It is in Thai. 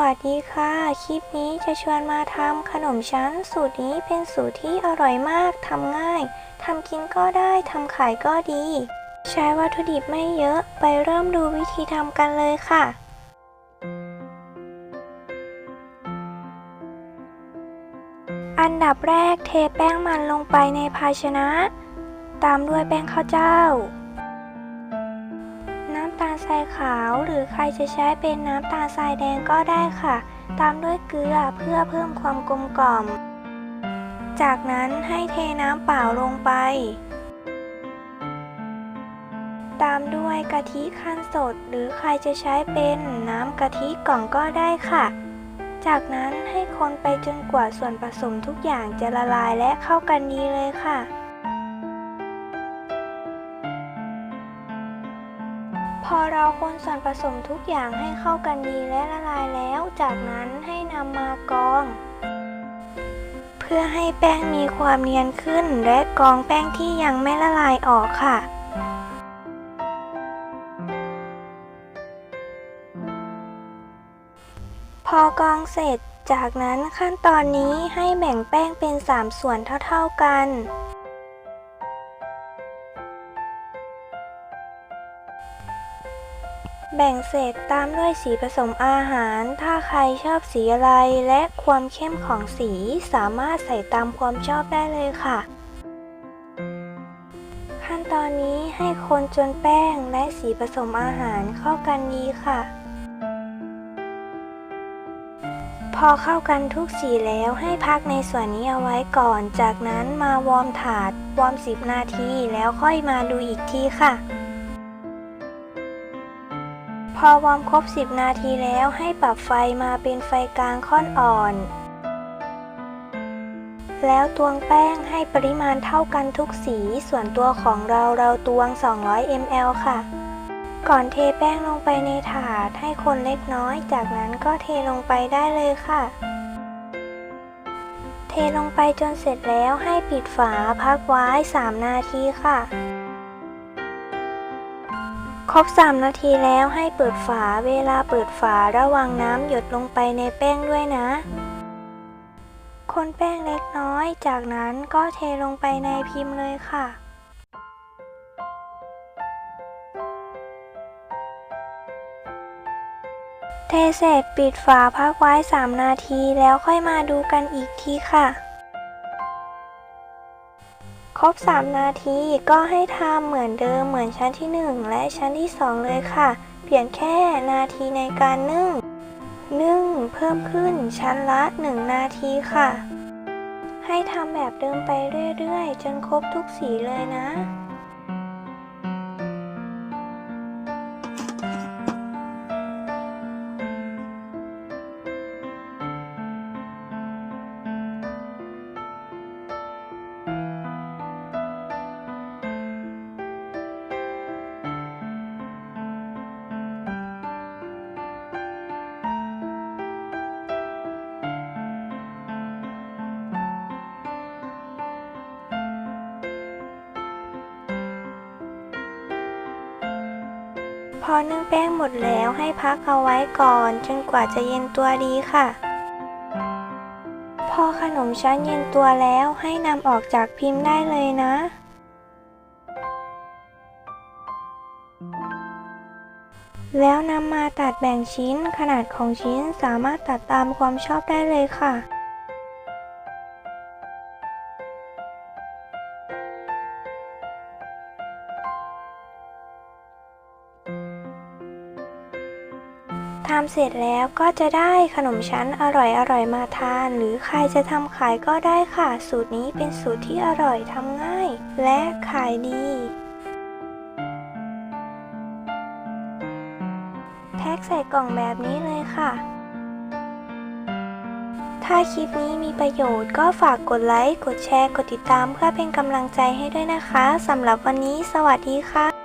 วัสดีค่ะ คลิปนี้จะชวนมาทำขนมชั้น สูตรนี้เป็นสูตรที่อร่อยมากทำง่ายทำกินก็ได้ทำขายก็ดี ใช้วัตถุดิบไม่เยอะไปเริ่มดูวิธีทำกันเลยค่ะอันดับแรกเทแป้งมันลงไปในภาชนะ ตามด้วยแป้งข้าวเจ้าำตาลทรายขาวหรือใครจะใช้เป็นน้ำตาลทรายแดงก็ได้ค่ะ ตามด้วยเกลือเพื่อเพิ่มความกลมกล่อม จากนั้นให้เทน้ำเปล่าลงไป ตามด้วยกะทิขั้นสด หรือใครจะใช้เป็นน้ำกะทิกล่องก็ได้ค่ะ จากนั้นให้คนไปจนกว่าส่วนผสมทุกอย่างจะละลายและเข้ากันดีเลยค่ะ พอเราคนส่วนผสมทุกอย่างให้เข้ากันดีและละลายแล้ว จากนั้นให้นำมากรอง เพื่อให้แป้งมีความเนียนขึ้น และกรองแป้งที่ยังไม่ละลายออกค่ะพอกรองเสร็จ จากนั้นขั้นตอนนี้ให้แบ่งแป้งเป็น 3 ส่วนเท่า ๆกัน แบ่งเสร็จตามด้วยสีผสมอาหาร ถ้าใครชอบสีอะไรและความเข้มของสีสามารถใส่ตามความชอบได้เลยค่ะ ขั้นตอนนี้ให้คนจนแป้งและสีผสมอาหารเข้ากันดีค่ะ พอเข้ากันทุกสีแล้วให้พักในส่วนนี้เอาไว้ก่อน จากนั้นมาวอร์มถาดวอร์ม 10 นาทีแล้วค่อยมาดูอีกทีค่ะ พอวอร์มครบ 10 นาทีแล้วให้ปรับไฟมาเป็นไฟกลางค่อนอ่อน แล้วตวงแป้งให้ปริมาณเท่ากันทุกสี ส่วนตัวของเราเราตวง 200 ml ค่ะ ก่อนเทแป้งลงไปในถาดให้คนเล็กน้อย จากนั้นก็เทลงไปได้เลยค่ะเทลงไปจนเสร็จแล้วให้ปิดฝาพักไว้ 3 นาทีค่ะ ครบ 3 นาทีแล้วให้เปิดฝา เวลาเปิดฝาระวังน้ำหยดลงไปในแป้งด้วยนะ คนแป้งเล็กน้อย จากนั้นก็เทลงไปในพิมพ์เลยค่ะเทเสร็จปิดฝาพักไว้ 3 นาทีแล้วค่อยมาดูกันอีกทีค่ะ ครบ 3 นาทีก็ให้ทำเหมือนเดิมเหมือนชั้นที่ 1 และชั้นที่ 2 เลยค่ะ เปลี่ยนแค่นาทีในการนึ่งนึ่งเพิ่มขึ้นชั้นละ 1 นาทีค่ะ ให้ทำแบบเดิมไปเรื่อยๆ จนครบทุกสีเลยนะ พอนึ่งแป้งหมดแล้วให้พักเอาไว้ก่อน จนกว่าจะเย็นตัวดีค่ะ พอขนมชั้นเย็นตัวแล้วให้นำออกจากพิมพ์ได้เลยนะ แล้วนำมาตัดแบ่งชิ้นขนาดของชิ้นสามารถตัดตามความชอบได้เลยค่ะ ทำเสร็จแล้วก็จะได้ขนมชั้นอร่อยๆมาทาน หรือใครจะทำขายก็ได้ค่ะ สูตรนี้เป็นสูตรที่อร่อยทำง่าย และขายดีแพ็คใส่กล่องแบบนี้เลยค่ะ ถ้าคลิปนี้มีประโยชน์ก็ฝากกดไลค์ กดแชร์ กดติดตามเพื่อเป็นกำลังใจให้ด้วยนะคะสำหรับวันนี้สวัสดีค่ะ